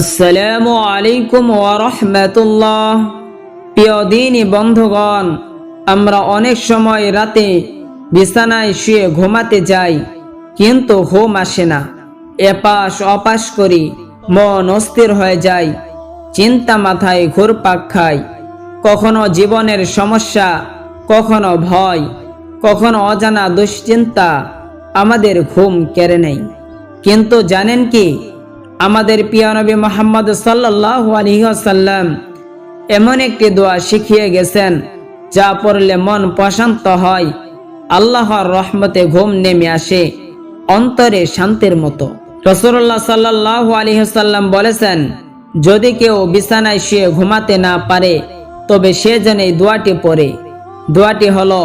আসসালামু আলাইকুম ওয়ারহমাতুল্লাহ প্রিয় দিনী বন্ধুগণ, আমরা অনেক সময় রাতে বিছানায় শুয়ে ঘুমাতে যাই, কিন্তু ঘুম আসে না। এপাশ অপাশ করি মন অস্থির হয়ে যায়, চিন্তা মাথায় ঘুরপাক খায় কখনো জীবনের সমস্যা, কখনো ভয়, কখনো অজানা দুশ্চিন্তা আমাদের ঘুম কেড়ে নেই কিন্তু জানেন কি আমাদের প্রিয় নবী মোহাম্মদ সাল্লাহ আলহিহাসাল্লাম এমন একটি দোয়া শিখিয়ে গেছেন, যা পড়লে মন প্রশান্ত হয়, আল্লাহর রহমতে ঘুম নেমে আসে, অন্তরে শান্তির মতো। রসুল্লাহ সাল্লাহ আলহিহাসাল্লাম বলেছেন, যদি কেউ বিছানায় শুয়ে ঘুমাতে না পারে, তবে সে যেন এই দোয়াটি পড়ে। দোয়াটি হলো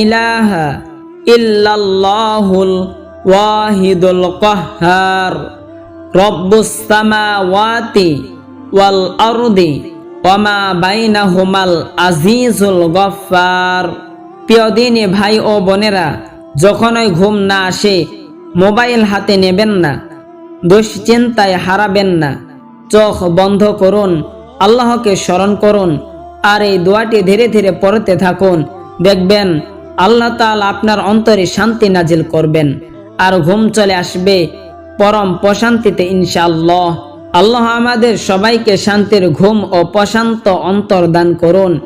ইলাহা ইল্লাল্লাহুল ওয়াহিদুল কাহ্হার রব্বুস সামাওয়াতি ওয়াল আরদি ওয়ামা বাইনাহুমাল আজিজুল গফফার। প্রিয় দিনী ভাই ও বোনেরা, যখনই ঘুম না আসে, মোবাইল হাতে নেবেন না, দুশ্চিন্তায় হারাবেন না, চোখ বন্ধ করুন, আল্লাহকে স্মরণ করুন, আর এই দোয়াটি ধীরে ধীরে পড়তে থাকুন, দেখবেন আল্লাহ তাল আপনার অন্তরে শান্তি নাজিল করবেন। আর ঘুম চলে আসবে। পরম প্রশান্তিতে ইনশাআল্লাহ। আল্লাহ আমাদের সবাইকে শান্তির ঘুম ও প্রশান্ত অন্তর দান করুন।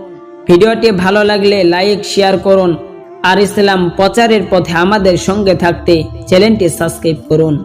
ভিডিওটি ভালো লাগলে লাইক, শেয়ার করুন। আর ইসলাম প্রচারের পথে আমাদের সঙ্গে থাকতে চ্যানেলটি সাবস্ক্রাইব করুন।